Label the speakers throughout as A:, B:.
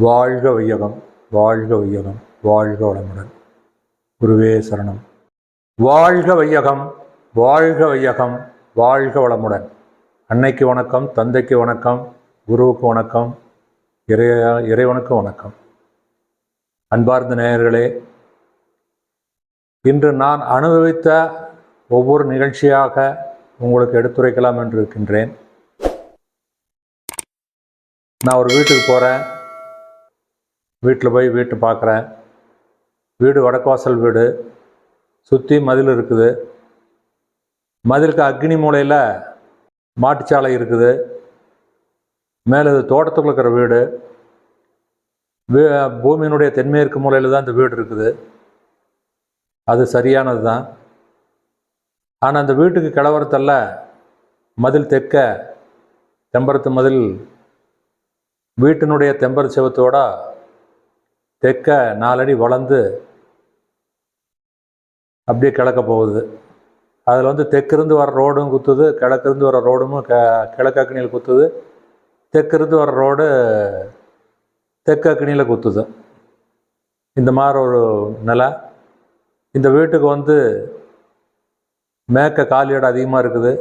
A: வாழ்க வையகம் வாழ்க வையகம் வாழ்க வளமுடன். குருவே சரணம். வாழ்க வையகம் வாழ்க வையகம் வாழ்க வளமுடன். அன்னைக்கு வணக்கம் தந்தைக்கு வணக்கம் குருவுக்கு வணக்கம் இறைய இறைவனுக்கு வணக்கம். அன்பார்ந்த நேயர்களே இன்று நான் அனுபவித்த ஒவ்வொரு நிகழ்ச்சியாக உங்களுக்கு எடுத்துரைக்கலாம் என்று இருக்கின்றேன். நான் ஒரு வீட்டுக்கு போகிறேன் வீட்டில் போய் வீட்டை பார்க்குறேன். வீடு வடக்கு வாசல் வீடு. சுற்றி மதில் இருக்குது. மதிலுக்கு அக்னி மூலையில் மாட்டுச்சாலை இருக்குது. மேலே இது தோட்டத்துக்குள்ள இருக்கிற வீடு. வீ பூமியினுடைய தென்மேற்கு மூலையில் தான் இந்த வீடு இருக்குது. அது சரியானது தான் ஆனால் அந்த வீட்டுக்கு கிளவரத்தல்ல மதில் தெற்க தெம்பரத்து மதில் வீட்டினுடைய தெம்பர் செவத்தோட தெற்க நாலடி வளர்ந்து அப்படியே கிழக்க போகுது. அதில் வந்து தெற்கிருந்து வர ரோடும் குத்துது கிழக்கிருந்து வர ரோடும் க கிழக்கு அக்னியில் குத்துது தெற்கிருந்து வர ரோடு தெற்கு அக்னியில் குத்துது. இந்த மாதிரி ஒரு நிலை. இந்த வீட்டுக்கு வந்து மேற்க காலி இடம் அதிகமாக இருக்குது.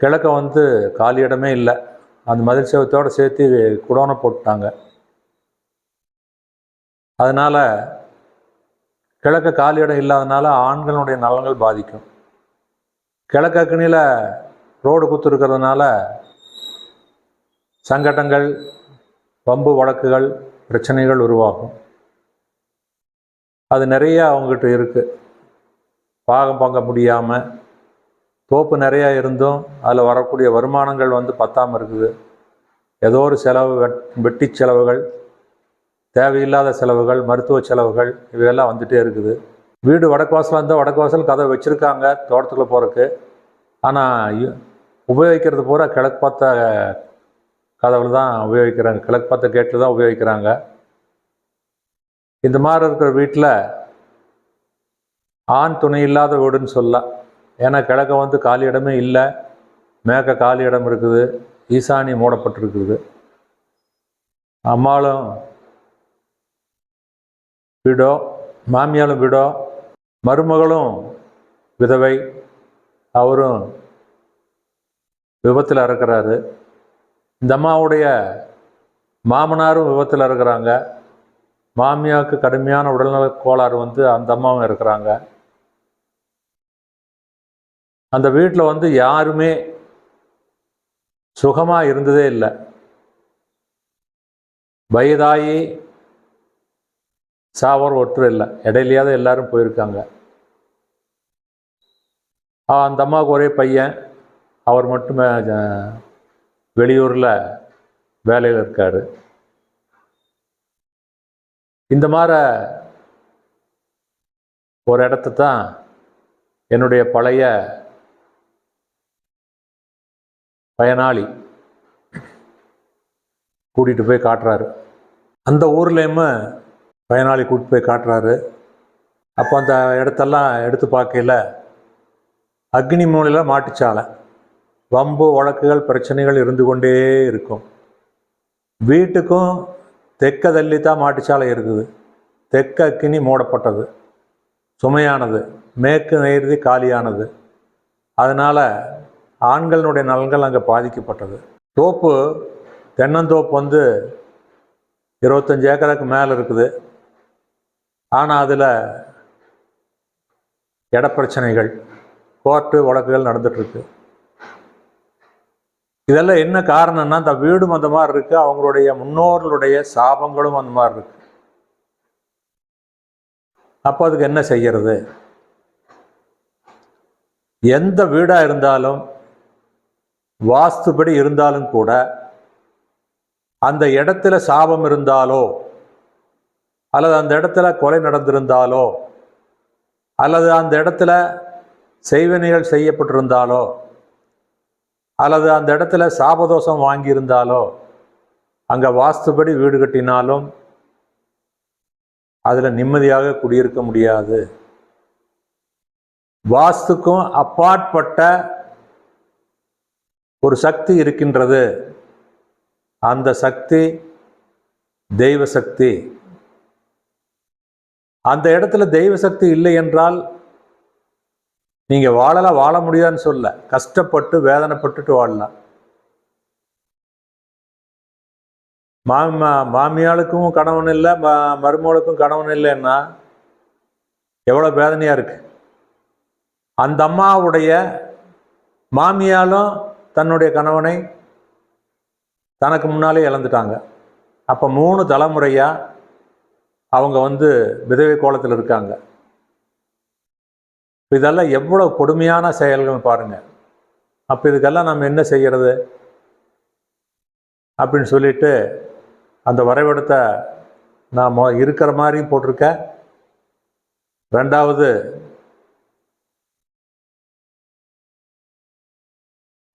A: கிழக்க வந்து காலி இடமே இல்லை. அந்த மதில் செவத்தோடு சேர்த்து குடோனை போட்டுட்டாங்க. அதனால் கிழக்க காலி இடம் இல்லாதனால ஆண்களுடைய நலன்கள் பாதிக்கும். கிழக்கு அக்கனியில் ரோடு குத்து இருக்கிறதுனால சங்கடங்கள் வம்பு வழக்குகள் பிரச்சனைகள் உருவாகும். அது நிறையா அவங்ககிட்ட இருக்குது பாகம் பங்க முடியாமல் தோப்பு நிறையா இருந்தும் அதில் வரக்கூடிய வருமானங்கள் வந்து பத்தாமல் இருக்குது. ஏதோ ஒரு செலவு வெட் வெட்டி செலவுகள் தேவையில்லாத செலவுகள் மருத்துவ செலவுகள் இவையெல்லாம் வந்துகிட்டே இருக்குது. வீடு வடக்கு வாசலாக இருந்தால் வடக்கு வாசல் கதை வச்சுருக்காங்க தோட்டத்துக்குள்ளே போகிறக்கு ஆனால் உபயோகிக்கிறது பூரா கிழக்கு பார்த்த கதவுல தான் உபயோகிக்கிறாங்க. கிழக்கு பார்த்த கேட்டில் தான் உபயோகிக்கிறாங்க. இந்த மாதிரி இருக்கிற வீட்டில் ஆண் துணை இல்லாத வீடுன்னு சொல்லலாம். ஏன்னா கிழக்க வந்து காலி இடமே இல்லை. மேற்க காலி இடம் இருக்குது. ஈசானி மூடப்பட்டிருக்குது. அம்மாளும் வீடோ மாமியாலும் வீடோ மருமகளும் விதவை. அவரும் விபத்தில் இறக்குறாரு இந்த அம்மாவுடைய மாமனாரும் விபத்தில் இருக்கிறாங்க மாமியாவுக்கு கடுமையான உடல்நல கோளாறு வந்து அந்த அம்மாவும் இருக்கிறாங்க அந்த வீட்டில் வந்து யாருமே சுகமாக இருந்ததே இல்லை. வயதாகி சாவர் ஒற்று இல்லை. இடையிலையாவது எல்லாரும் போயிருக்காங்க. அந்த அம்மாவுக்கு ஒரே பையன். அவர் மட்டுமே வெளியூரில் வேலையில் இருக்கார். இந்த மாதிரி ஒரு இடத்த தான் என்னுடைய பழைய பயனாளி கூட்டிகிட்டு போய் காட்டுறாரு. அந்த ஊர்லேயுமே பயனாளி கூட்டு போய் காட்டுறாரு. அப்போ அந்த இடத்தெல்லாம் எடுத்து பார்க்கையில் அக்னி மூலையில் மாட்டுச்சாலை. வம்பு வழக்குகள் பிரச்சனைகள் இருந்து கொண்டே இருக்கும். வீட்டுக்கும் தெக்க தள்ளி தான் மாட்டுச்சாலை இருக்குது. தெக்க அக்கினி மூடப்பட்டது. சுமையானது. மேற்கு நேர்தி காலியானது. அதனால் ஆண்களினுடைய நலன்கள் அங்கே பாதிக்கப்பட்டது. தோப்பு தென்னந்தோப்பு வந்து இருபத்தஞ்சி ஏக்கருக்கு மேலே இருக்குது. ஆனால் அதில் இடப்பிரச்சனைகள் கோர்ட்டு வழக்குகள் நடந்துட்டுருக்கு இதெல்லாம் என்ன காரணம்னா இந்த வீடும் அந்த மாதிரி இருக்குது அவங்களுடைய முன்னோர்களுடைய சாபங்களும் அந்த மாதிரி இருக்கு. அப்போ அதுக்கு என்ன செய்யறது? எந்த வீடாக இருந்தாலும் வாஸ்துபடி இருந்தாலும் கூட அந்த இடத்துல சாபம் இருந்தாலோ அல்லது அந்த இடத்துல கொலை நடந்திருந்தாலோ அல்லது அந்த இடத்துல செய்வினைகள் செய்யப்பட்டிருந்தாலோ அல்லது அந்த இடத்துல சாபதோஷம் வாங்கியிருந்தாலோ அங்கே வாஸ்துபடி வீடு கட்டினாலும் அதில் நிம்மதியாக குடியிருக்க முடியாது. வாஸ்துக்கும் அப்பாற்பட்ட ஒரு சக்தி இருக்கின்றது. அந்த சக்தி தெய்வ சக்தி. அந்த இடத்துல தெய்வ சக்தி இல்லை என்றால் நீங்க வாழலாம் வாழ முடியாதுன்னு சொல்ல. கஷ்டப்பட்டு வேதனைப்பட்டுட்டு வாழலாம். மாமா மாமியாளுக்கும் கணவன் இல்லை ம மருமகளுக்கும் கணவன் இல்லைன்னா எவ்வளோ வேதனையாக இருக்கு. அந்த அம்மாவுடைய மாமியாலும் தன்னுடைய கணவனை தனக்கு முன்னாலே இழந்துட்டாங்க. அப்போ மூணு தலைமுறையாக அவங்க வந்து விதவை கோலத்தில் இருக்காங்க. இதெல்லாம் எவ்வளோ கொடுமையான செயல்கள் பாருங்கள் அப்போ இதுக்கெல்லாம் நம்ம என்ன செய்கிறது அப்படின்னு சொல்லிட்டு அந்த வரைபடத்தை நான் இருக்கிற மாதிரியும் போட்டிருக்கேன் ரெண்டாவது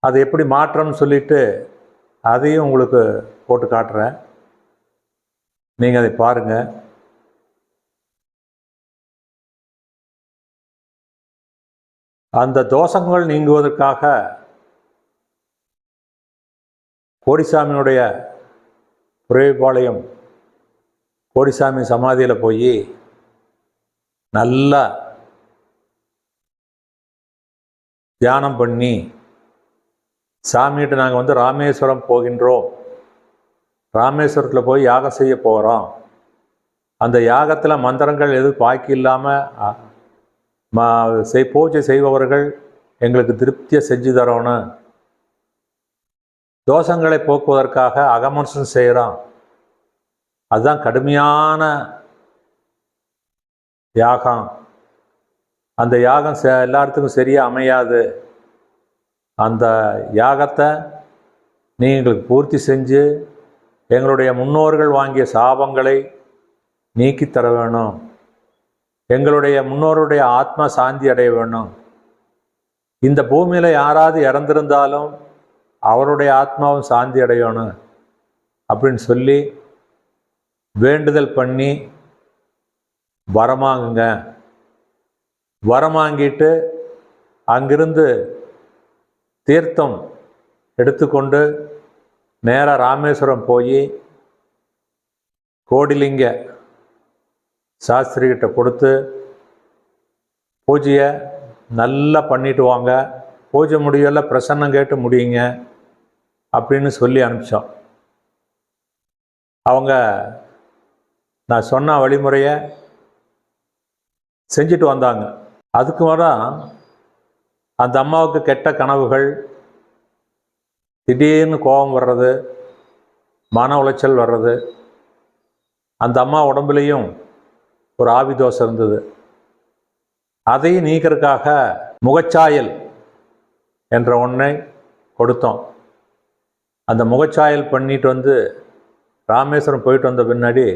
A: அது எப்படி மாற்றம்னு சொல்லிட்டு அதையும் உங்களுக்கு போட்டு காட்டுறேன். நீங்கள் அதை பாருங்கள் அந்த தோஷங்கள் நீங்குவதற்காக கோடிசாமியுடைய புரவிபாளையம் கோடிசாமி சமாதியில் போய் நல்லா தியானம் பண்ணி சாமிகிட்ட நாங்கள் வந்து ராமேஸ்வரம் போகின்றோம். ராமேஸ்வரத்தில் போய் யாகம் செய்ய போகிறோம் அந்த யாகத்தில் மந்திரங்கள் எதுவும் பாக்கி இல்லாமல் மா செய் பூஜை செய்பவர்கள் எங்களுக்கு திருப்தியை செஞ்சு தரணும். தோஷங்களை போக்குவதற்காக அகமன்சம் செய்கிறோம் அதுதான் கடுமையான யாகம். அந்த யாகம் ச எல்லாத்துக்கும் சரியாக அமையாது. அந்த யாகத்தை நீ எங்களுக்கு பூர்த்தி செஞ்சு எங்களுடைய முன்னோர்கள் வாங்கிய சாபங்களை நீக்கித் தர வேணும். எங்களுடைய முன்னோருடைய ஆத்மா சாந்தி அடைய வேணும் இந்த பூமியில் யாராவது இறந்திருந்தாலும் அவருடைய ஆத்மாவும் சாந்தி அடையணும் அப்படின்னு சொல்லி வேண்டுதல் பண்ணி வரமாங்குங்க. வரமாங்கிட்டு அங்கிருந்து தீர்த்தம் எடுத்துக்கொண்டு நேராக ராமேஸ்வரம் போய் கோடிலிங்க சாஸ்திரிகிட்ட கொடுத்து பூஜையை நல்லா பண்ணிட்டு வாங்க. பூஜை முடியல பிரசன்னம் கேட்டு முடியுங்க அப்படின்னு சொல்லி அனுப்பிச்சோம் அவங்க நான் சொன்ன வழிமுறையை செஞ்சுட்டு வந்தாங்க. அதுக்கு வர அந்த அம்மாவுக்கு கெட்ட கனவுகள் திடீர்னு கோபம் வர்றது மன உளைச்சல் வர்றது அந்த அம்மா உடம்புலையும் ஒரு ஆவி தோசை இருந்தது. அதையும் நீக்கிறதுக்காக முகச்சாயல் என்ற ஒன்றை கொடுத்தோம். அந்த முகச்சாயல் பண்ணிட்டு வந்து ராமேஸ்வரம் போயிட்டு வந்த பின்னாடி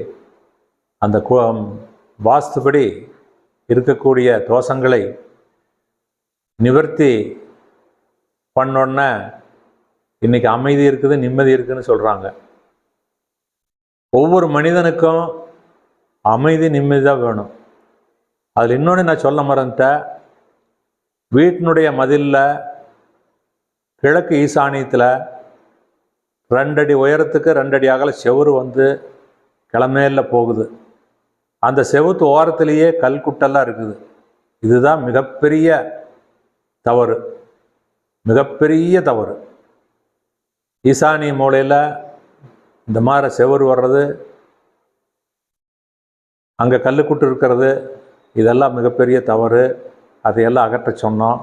A: அந்த கு- வாஸ்துபடி இருக்கக்கூடிய தோஷங்களை நிவர்த்தி பண்ணோன்னே இன்னைக்கு அமைதி இருக்குது நிம்மதி இருக்குன்னு சொல்கிறாங்க ஒவ்வொரு மனிதனுக்கும் அமைதி நிம்மதியாக வேணும். அதில் இன்னொன்று நான் சொல்ல மறந்துட்டேன். வீட்டினுடைய மதிலில் கிழக்கு ஈசானியத்தில் ரெண்டடி உயரத்துக்கு ரெண்டடி அகல செவுரு வந்து கிளமேல போகுது. அந்த செவுத்து ஓரத்திலேயே கல்குட்டெல்லாம் இருக்குது. இதுதான் மிகப்பெரிய தவறு. மிகப்பெரிய தவறு. ஈசானிய மூலையில் இந்த மாதிரி செவுரு வர்றது அங்கே கல்லுக்குட்டு இருக்கிறது இதெல்லாம் மிகப்பெரிய தவறு. அதையெல்லாம் அகற்ற சொன்னோம்.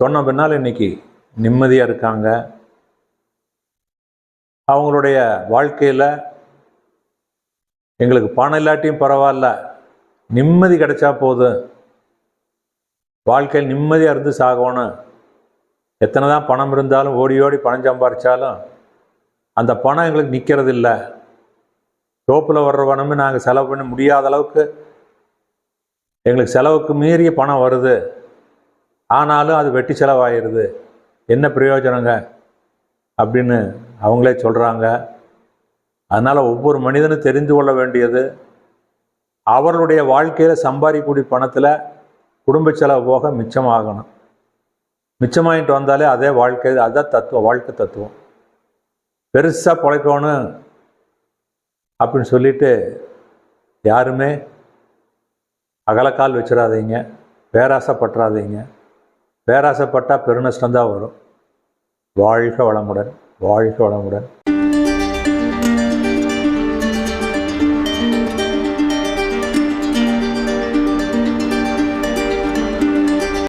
A: சொன்ன பின்னால் இன்னைக்கு நிம்மதியாக இருக்காங்க. அவங்களுடைய வாழ்க்கையில் எங்களுக்கு பணம் இல்லாட்டியும் பரவாயில்ல. நிம்மதி கிடைச்சா போதும். வாழ்க்கையில் நிம்மதியாக இருந்து சாகணும். எத்தனை தான் பணம் இருந்தாலும் ஓடி ஓடி பணம் சம்பாரித்தாலும் அந்த பணம் எங்களுக்கு நிற்கிறது இல்லை தோப்பில் வர்ற பணமே நாங்கள் செலவு பண்ண முடியாத அளவுக்கு எங்களுக்கு செலவுக்கு மீறிய பணம் வருது. ஆனாலும் அது வெட்டி செலவாயிருது. என்ன பிரயோஜனங்க? அப்படின்னு அவங்களே சொல்கிறாங்க அதனால் ஒவ்வொரு மனிதனும் தெரிந்து கொள்ள வேண்டியது. அவர்களுடைய வாழ்க்கையில் சம்பாதிக்கக்கூடிய பணத்தில் குடும்ப செலவு போக மிச்சமாகணும். மிச்சமாகிட்டு வந்தாலே அதே வாழ்க்கை அதான் தத்துவம் வாழ்க்கை தத்துவம். பெருசாக பிழைக்கணும். அப்படின்னு சொல்லிட்டு யாருமே அகலக்கால் வச்சிடாதீங்க. பேராசைப்பட்டுறாதீங்க. பேராசைப்பட்டால் பெருநஷ்டம் தான் வரும். வாழ்க வளமுடன் வாழ்க வளமுடன்.